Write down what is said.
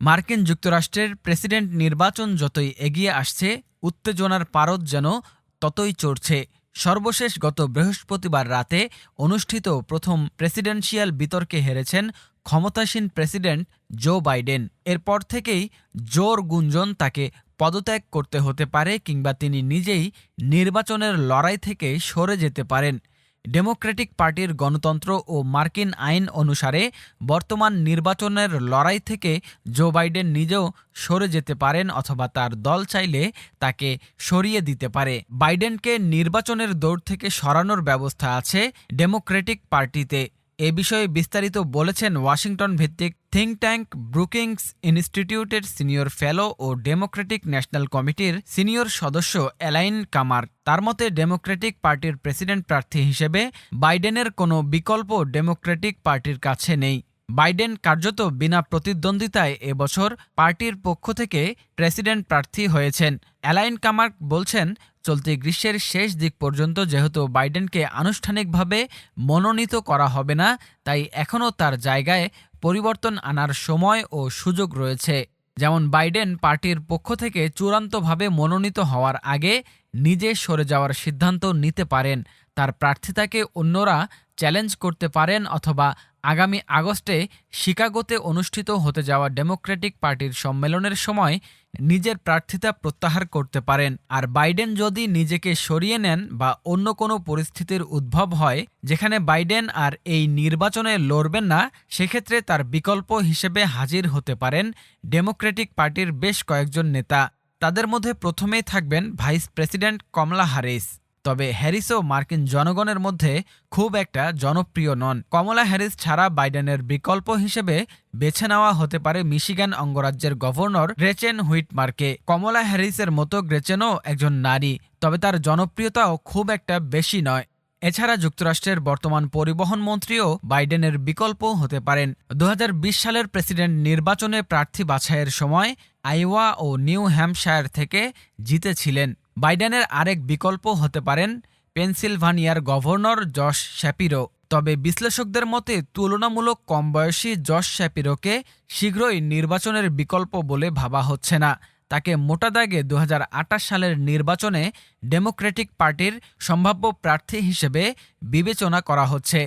মার্কিন যুক্তরাষ্ট্রের প্রেসিডেন্ট নির্বাচন যতই এগিয়ে আসছে, উত্তেজনার পারদ যেন ততই চড়ছে। সর্বশেষ গত বৃহস্পতিবার রাতে অনুষ্ঠিত প্রথম প্রেসিডেন্সিয়াল বিতর্কে হেরেছেন ক্ষমতাসীন প্রেসিডেন্ট জো বাইডেন। এরপর থেকেই জোর গুঞ্জন তাকে পদত্যাগ করতে হতে পারে কিংবা তিনি নিজেই নির্বাচনের লড়াই থেকে সরে যেতে পারেন। ডেমোক্রেটিক পার্টির গণতন্ত্র ও মার্কিন আইন অনুসারে বর্তমান নির্বাচনের লড়াই থেকে জো বাইডেন নিজেও সরে যেতে পারেন অথবা তার দল চাইলে তাকে সরিয়ে দিতে পারে। বাইডেনকে নির্বাচনের দৌড় থেকে সরানোর ব্যবস্থা আছে ডেমোক্রেটিক পার্টিতে। এ বিষয়ে বিস্তারিত বলেছেন ওয়াশিংটন ভিত্তিক থিঙ্ক ট্যাঙ্ক ব্রুকিংস ইনস্টিটিউটের সিনিয়র ফেলো ও ডেমোক্রেটিক ন্যাশনাল কমিটির সিনিয়র সদস্য অ্যালাইন কামার তার মতে ডেমোক্রেটিক পার্টির প্রেসিডেন্ট প্রার্থী হিসেবে বাইডেনের কোনো বিকল্প ডেমোক্রেটিক পার্টির কাছে নেই। বাইডেন কার্যত বিনা প্রতিদ্বন্দ্বিতায় এবছর পার্টির পক্ষ থেকে প্রেসিডেন্ট প্রার্থী হয়েছেন। অ্যালাইন কামার্ক বলছেন, চলতি গ্রীষ্মের শেষ দিক পর্যন্ত যেহেতু বাইডেনকে আনুষ্ঠানিকভাবে মনোনীত করা হবে না, তাই এখনও তার জায়গায় পরিবর্তন আনার সময় ও সুযোগ রয়েছে। যেমন বাইডেন পার্টির পক্ষ থেকে চূড়ান্তভাবে মনোনীত হওয়ার আগে নিজে সরে যাওয়ার সিদ্ধান্ত নিতে পারেন। তার প্রার্থিতাকে অন্যরা চ্যালেঞ্জ করতে পারেন অথবা আগামী আগস্টে শিকাগোতে অনুষ্ঠিত হতে যাওয়া ডেমোক্রেটিক পার্টির সম্মেলনের সময় নিজের প্রার্থিতা প্রত্যাহার করতে পারেন। আর বাইডেন যদি নিজেকে সরিয়ে নেন বা অন্য কোনো পরিস্থিতির উদ্ভব হয়, যেখানে বাইডেন আর এই নির্বাচনে লড়বেন না, সেক্ষেত্রে তার বিকল্প হিসেবে হাজির হতে পারেন ডেমোক্রেটিক পার্টির বেশ কয়েকজন নেতা। তাদের মধ্যে প্রথমেই থাকবেন ভাইস প্রেসিডেন্ট কমলা হ্যারিস। তবে হ্যারিসও মার্কিন জনগণের মধ্যে খুব একটা জনপ্রিয় নন। কমলা হ্যারিস ছাড়া বাইডেনের বিকল্প হিসেবে বেছে নেওয়া হতে পারে মিশিগান অঙ্গরাজ্যের গভর্নর গ্রেচেন হুইটমার্কে। কমলা হ্যারিসের মতো গ্রেচেনও একজন নারী, তবে তার জনপ্রিয়তাও খুব একটা বেশি নয়। এছাড়া যুক্তরাষ্ট্রের বর্তমান পরিবহন মন্ত্রীও বাইডেনের বিকল্প হতে পারেন। দু হাজার বিশ সালের প্রেসিডেন্ট নির্বাচনে প্রার্থী বাছাইয়ের সময় আইওয়া ও নিউ হ্যাম্পশায়ার থেকে জিতেছিলেন। বাইডেনের আরেক বিকল্প হতে পারেন পেনসিলভানিয়ার গভর্নর জশ শ্যাপিরো। তবে বিশ্লেষকদের মতে, তুলনামূলক কম বয়সী জশ শ্যাপিরোকে শীঘ্রই নির্বাচনের বিকল্প বলে ভাবা হচ্ছে না। তাকে মোটা দাগে দু হাজার আটাশ সালের নির্বাচনে ডেমোক্রেটিক পার্টির সম্ভাব্য প্রার্থী হিসেবে বিবেচনা করা হচ্ছে।